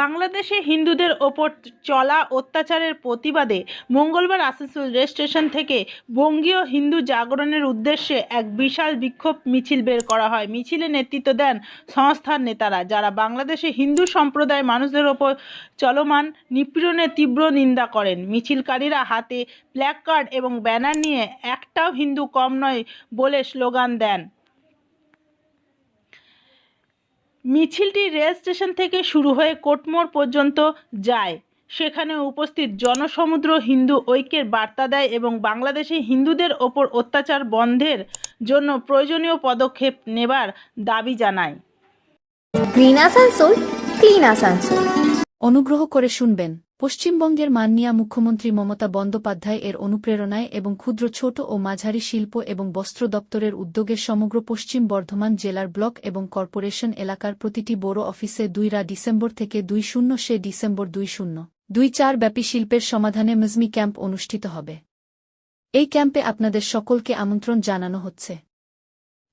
বাংলাদেশে হিন্দুদের ওপর চলা অত্যাচারের প্রতিবাদে মঙ্গলবার আসানসোল রেল স্টেশন থেকে বঙ্গীয় হিন্দু জাগরণের উদ্দেশ্যে এক বিশাল বিক্ষোভ মিছিল বের করা হয়। মিছিলে নেতৃত্ব দেন সংস্থার নেতারা, যারা বাংলাদেশে হিন্দু সম্প্রদায় মানুষদের ওপর চলমান নিপীড়নের তীব্র নিন্দা করেন। মিছিলকারীরা হাতে প্ল্যাক কার্ড এবং ব্যানার নিয়ে একটাও হিন্দু কম নয় বলে স্লোগান দেন। মিছিলটি রেল স্টেশন থেকে শুরু হয়ে কোটমোড় পর্যন্ত যায়। সেখানে উপস্থিত জনসমুদ্র হিন্দু ঐক্যের বার্তা দেয় এবং বাংলাদেশে হিন্দুদের ওপর অত্যাচার বন্ধের জন্য প্রয়োজনীয় পদক্ষেপ নেবার দাবি জানায়। গ্রিন আসানসোল ক্লিন আসানসোল অনুগ্রহ করে শুনবেন। পশ্চিমবঙ্গের মাননীয়া মুখ্যমন্ত্রী মমতা বন্দ্যোপাধ্যায় এর অনুপ্রেরণায় এবং ক্ষুদ্র, ছোট ও মাঝারি শিল্প এবং বস্ত্র দপ্তরের উদ্যোগে সমগ্র পশ্চিম বর্ধমান জেলার ব্লক এবং কর্পোরেশন এলাকার প্রতিটি বড় অফিসে দুইরা ডিসেম্বর থেকে দুই শূন্য সে ডিসেম্বর দুই শূন্য দুই চার ব্যাপী শিল্পের সমাধানে মজমি ক্যাম্প অনুষ্ঠিত হবে। এই ক্যাম্পে আপনাদের সকলকে আমন্ত্রণ জানানো হচ্ছে।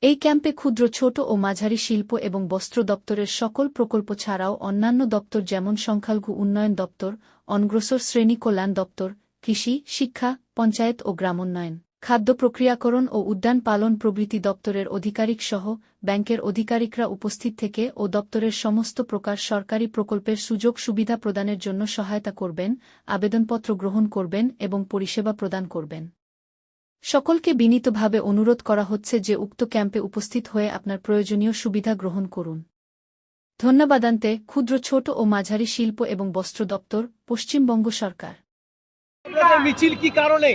এই ক্যাম্পে ক্ষুদ্র ছোট ও মাঝারি শিল্প এবং বস্ত্র দপ্তরের সকল প্রকল্প ছাড়াও অন্যান্য দপ্তর যেমন সংখ্যালঘু উন্নয়ন দপ্তর, অনগ্রসর শ্রেণি কল্যাণ দপ্তর, কৃষি, শিক্ষা, পঞ্চায়েত ও গ্রামোন্নয়ন, খাদ্য প্রক্রিয়াকরণ ও উদ্যান পালন প্রভৃতি দপ্তরের আধিকারিক সহ ব্যাংকের আধিকারিকরা উপস্থিত থেকে ও দপ্তরের সমস্ত প্রকার সরকারি প্রকল্পের সুযোগ সুবিধা প্রদানের জন্য সহায়তা করবেন, আবেদনপত্র গ্রহণ করবেন এবং পরিষেবা প্রদান করবেন। সকলকে বিনীতভাবে অনুরোধ করা হচ্ছে যে উক্ত ক্যাম্পে উপস্থিত হয়ে আপনার প্রয়োজনীয় সুবিধা গ্রহণ করুন। ধন্যবাদান্তে ক্ষুদ্র ছোট ও মাঝারি শিল্প এবং বস্ত্র দপ্তর পশ্চিমবঙ্গ সরকার। মিছিল কি কারণে?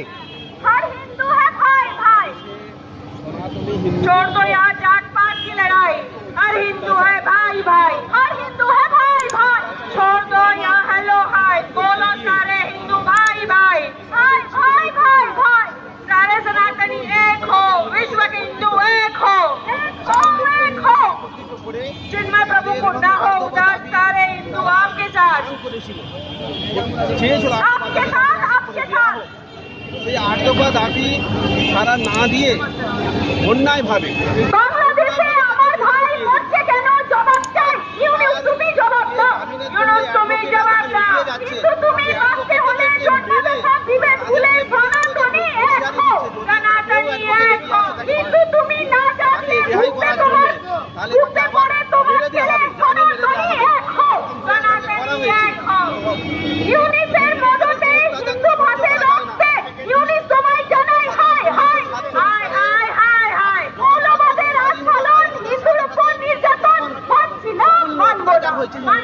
जिनमें प्रभु को न हो उदास सारे हिंदू आपके साथ চেয়েছিল आपके साथ आपके साथ সেই আট দফা দাবি তারা না দিয়ে অন্যায়ভাবে বাংলাদেশে আমার ভাই মরছে কেন জবাব চাই ইউনিস তুমি জবাব দাও ইউনিস তুমি জবাব দাও কিন্তু ছিল